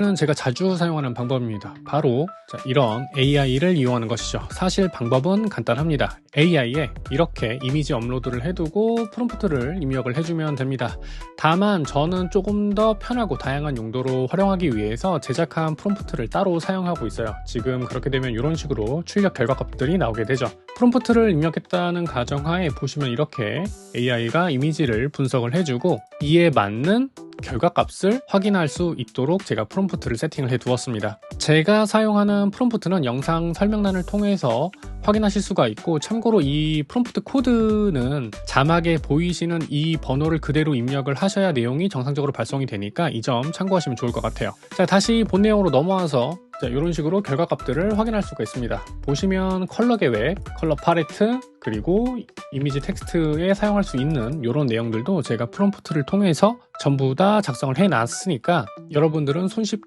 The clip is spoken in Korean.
는 제가 자주 사용하는 방법입니다. 바로 자, 이런 AI를 이용하는 것이죠. 사실 방법은 간단합니다. AI에 이렇게 이미지 업로드를 해두고 프롬프트를 입력을 해주면 됩니다. 다만 저는 조금 더 편하고 다양한 용도로 활용하기 위해서 제작한 프롬프트를 따로 사용하고 있어요. 지금 그렇게 되면 이런 식으로 출력 결과값들이 나오게 되죠. 프롬프트를 입력했다는 가정하에 보시면 이렇게 AI가 이미지를 분석을 해주고 이에 맞는 결과값을 확인할 수 있도록 제가 프롬프트를 세팅을 해 두었습니다. 제가 사용하는 프롬프트는 영상 설명란을 통해서 확인하실 수가 있고 참고로 이 프롬프트 코드는 자막에 보이시는 이 번호를 그대로 입력을 하셔야 내용이 정상적으로 발송이 되니까 이 점 참고하시면 좋을 것 같아요. 자, 다시 본 내용으로 넘어와서 자, 이런 식으로 결과값들을 확인할 수가 있습니다. 보시면 컬러 계획, 컬러 팔레트, 그리고 이미지 텍스트에 사용할 수 있는 이런 내용들도 제가 프롬프트를 통해서 전부 다 작성을 해 놨으니까 여러분들은 손쉽게